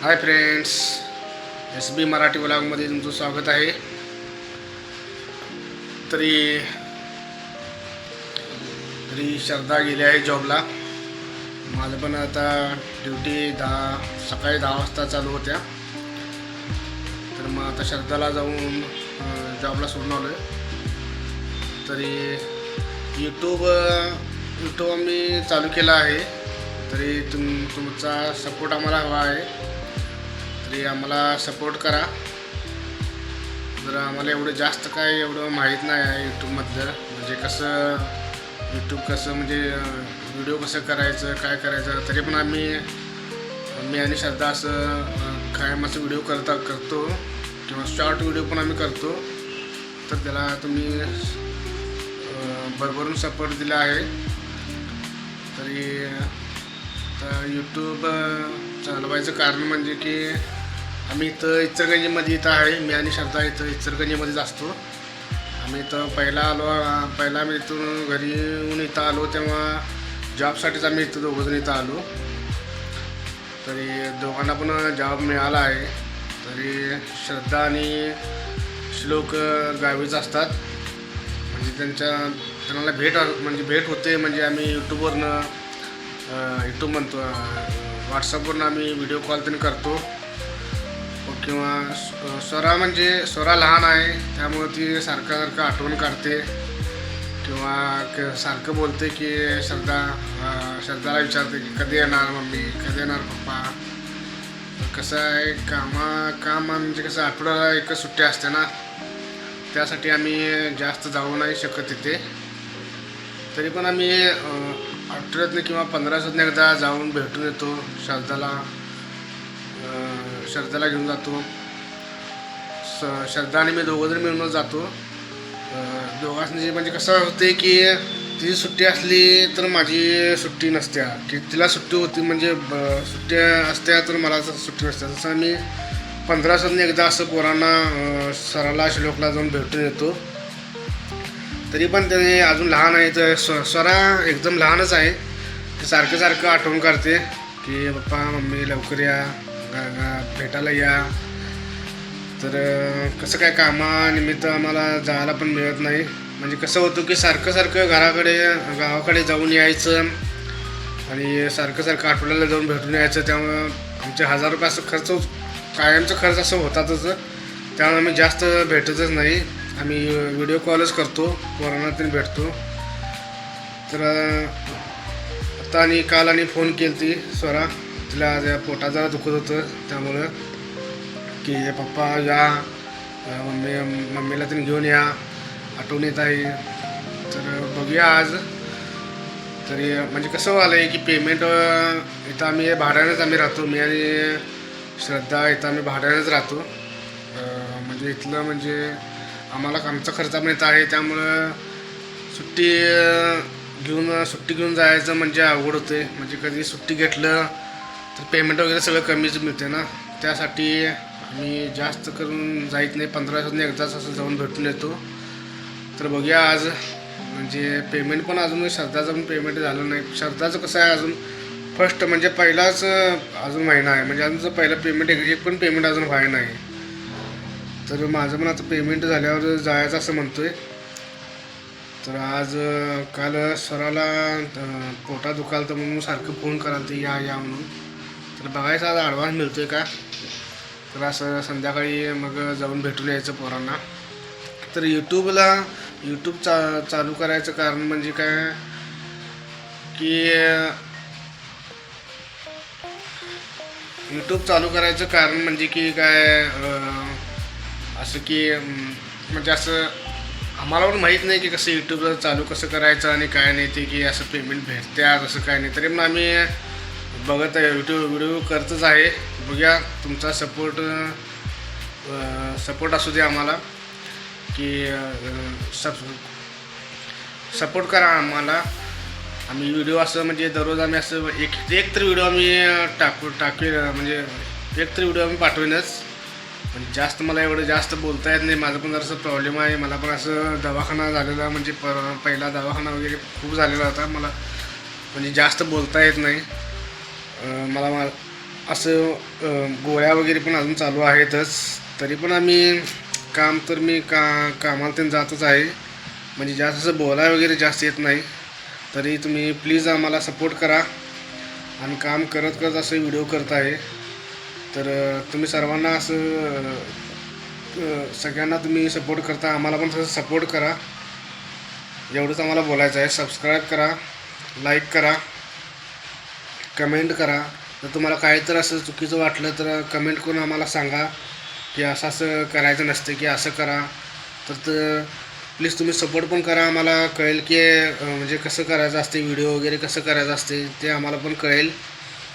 Hi friends S B Marathi ब्लॉगमध्ये तुमचं स्वागत आहे. तरी तरी श्रद्धा गेली आहे जॉबला. माझं पण आता ड्युटी दहा सकाळी दहा वाजता चालू होत्या. तर मग आता श्रद्धाला जाऊन जॉबला सोडून आलो आहे तरी यूट्यूब यूट्यूब आम्ही चालू केला आहे. तरी तुम तुमचा सपोर्ट आम्हाला हवा आहे. तरी आम्हाला सपोर्ट करा. जर आम्हाला एवढं जास्त काय एवढं माहीत नाही आहे यूट्यूबमधलं म्हणजे कसं यूट्यूब कसं म्हणजे व्हिडिओ कसं करायचं काय करायचं तरी पण आम्ही मी आणि श्रद्धा असं कायम असं व्हिडिओ करता करतो. किंवा शॉर्ट व्हिडिओ पण आम्ही करतो. तर त्याला तुम्ही भरभरून सपोर्ट दिला आहे. तरी तर यूट्यूब चालवायचं कारण म्हणजे की आम्ही इथं इचरगंजीमध्ये इथं आहे. मी आणि श्रद्धा इथं इचरगंजीमध्येच असतो. आम्ही इथं पहिला आलो पहिला आम्ही इथून घरी येऊन इथं आलो तेव्हा जॉबसाठीच आम्ही इथं दोघंजण इथं आलो. तरी दोघांना पण जॉब मिळाला आहे. तरी श्रद्धा आणि श्लोक गावीच असतात. म्हणजे त्यांच्या त्यांना भेट म्हणजे भेट होते. म्हणजे आम्ही यूट्यूबवरनं यूट्यूब म्हणतो व्हॉट्सअपवरनं आम्ही व्हिडिओ कॉल त्यांनी करतो. किंवा स्वरा म्हणजे स्वरा लहान आहे त्यामुळे ती सारखं सारखं आठवण काढते. किंवा क- सारखं बोलते की श्रद्धा श्रद्धाला विचारते की कधी येणार मम्मी कधी येणार पप्पा? कसं आहे कामा काम म्हणजे कसं आठवड्याला एकच सुट्टी असते ना? त्यासाठी आम्ही जास्त जाऊ नाही शकत तिथे तरी पण आम्ही आठवड्यातनं किंवा पंधरा एकदा जाऊन भेटून येतो श्रद्धाला. श्रद्धाला घेऊन जातो. स श्रद्धा आणि मी दोघंजण मिळूनच जातो. अं, दोघांनी म्हणजे कसं होते की तिची सुट्टी असली तर माझी सुट्टी नसत्या. की तिला सुट्टी होती म्हणजे ब- सुट्ट्या असत्या तर मला सुट्टी नसत्या. तसं आम्ही पंधरा दिवसातनं एकदा असं पोरांना सराला श्लोकला जाऊन भेटून येतो. तरी पण त्याने अजून लहान आहे तर स्व स्वरा एकदम लहानच आहे. ते सारखं सारखं आठवण करते की पप्पा मम्मी लवकर या. भेटायला या. तर कसं काय कामानिमित्त आम्हाला जायला पण मिळत नाही. म्हणजे कसं होतं की सारखं सारखं घराकडे गावाकडे जाऊन यायचं आणि सारखं सारखं आठवड्याला जाऊन भेटून यायचं. त्यामुळं आमचे हजार रुपये असं खर्च कायमचा खर्च असं होतातच. त्यामुळे आम्ही जास्त भेटतच नाही. आम्ही व्हिडिओ कॉलच करतो कोरोनातून भेटतो. तर आता आणि काल आणि फोन केली ती स्वरा. तिला त्या पोटात जरा दुखत होतं त्यामुळं की पप्पा या मम्मी मम्मीला तुम्ही घेऊन या आठवण येत आहे. तर बघूया आज. तरी म्हणजे कसं झालं आहे की पेमेंट इथं आम्ही भाड्यानेच आम्ही राहतो. मी आणि श्रद्धा इथं आम्ही भाड्यानेच राहतो. म्हणजे इथलं म्हणजे आम्हाला आमचा खर्च पण येत आहे. त्यामुळं सुट्टी घेऊन सुट्टी घेऊन जायचं म्हणजे आवड होते म्हणजे कधी सुट्टी घेतलं तर पेमेंट वगैरे सगळं कमीच मिळते ना. त्यासाठी आम्ही जास्त करून जायत नाही. पंधरा दिवसांनी एकदाच असं जाऊन भेटून येतो. तर बघूया आज. म्हणजे पेमेंट पण अजून श्रद्धाचं पण पेमेंट झालं नाही. श्रद्धाचं कसं आहे अजून? फर्स्ट म्हणजे पहिलाच अजून महिना आहे. म्हणजे अजून पहिलं पेमेंट एक पण पेमेंट अजून व्हाय नाही. तर माझं पण आता पेमेंट झाल्यावर जायचं असं म्हणतो आहे तर आज काल सराला पोटा दुखाल तर म्हणून सारखं फोन कराल ते या या म्हणून. तर बघायचं आज ॲडव्हान्स आहे का? तर असं संध्याकाळी मग जाऊन भेटून यायचं पोरांना. तर यूट्यूबला यूट्यूब चा चालू करायचं कारण म्हणजे काय? की यूट्यूब चालू करायचं कारण म्हणजे की काय असं की म्हणजे असं आम्हाला पण माहीत नाही की कसं यूट्यूबला चालू कसं करायचं आणि काय नाही ते की असं पेमेंट भेटते असं काय नाही. तरी मग आम्ही बघत आहे यूट्यूब व्हिडिओ करतच आहे. बघूया तुमचा सपोर्ट सपोर्ट असू दे आम्हाला की सब सपोर्ट करा आम्हाला. आम्ही व्हिडिओ असं म्हणजे दररोज आम्ही असं एक एक तर व्हिडिओ आम्ही टाकू टाकू म्हणजे एक तर व्हिडिओ आम्ही पाठवेनच. पण जास्त मला एवढं जास्त बोलता येत नाही. माझं पण जरासं प्रॉब्लेम आहे. मला पण असं दवाखाना झालेला म्हणजे प पहिला दवाखाना वगैरे खूप झालेला होता. मला म्हणजे जास्त बोलता येत नाही. मला मा असं गोळ्या वगैरे पण अजून चालू आहेतच. तरी पण आम्ही काम तर मी का कामाला ते जातच आहे. म्हणजे जास्त असं बोलाय वगैरे जास्त येत नाही. तरी तुम्ही प्लीज आम्हाला सपोर्ट करा. आणि काम करत करत असं व्हिडिओ करत आहे. तर तुम्ही सर्वांना असं सगळ्यांना तुम्ही सपोर्ट करता. आम्हाला पण तसं सपोर्ट करा. एवढंच आम्हाला बोलायचं आहे. सबस्क्राईब करा. लाईक करा. कमेंट करा. जर तुम्हाला काही तर असं चुकीचं वाटलं तर कमेंट करून आम्हाला सांगा की असं असं करायचं नसतं की असं करा. तर प्लीज तुम्ही सपोर्ट पण करा. आम्हाला कळेल की म्हणजे कसं करायचं असते व्हिडिओ वगैरे कसं करायचं असते ते आम्हाला पण कळेल.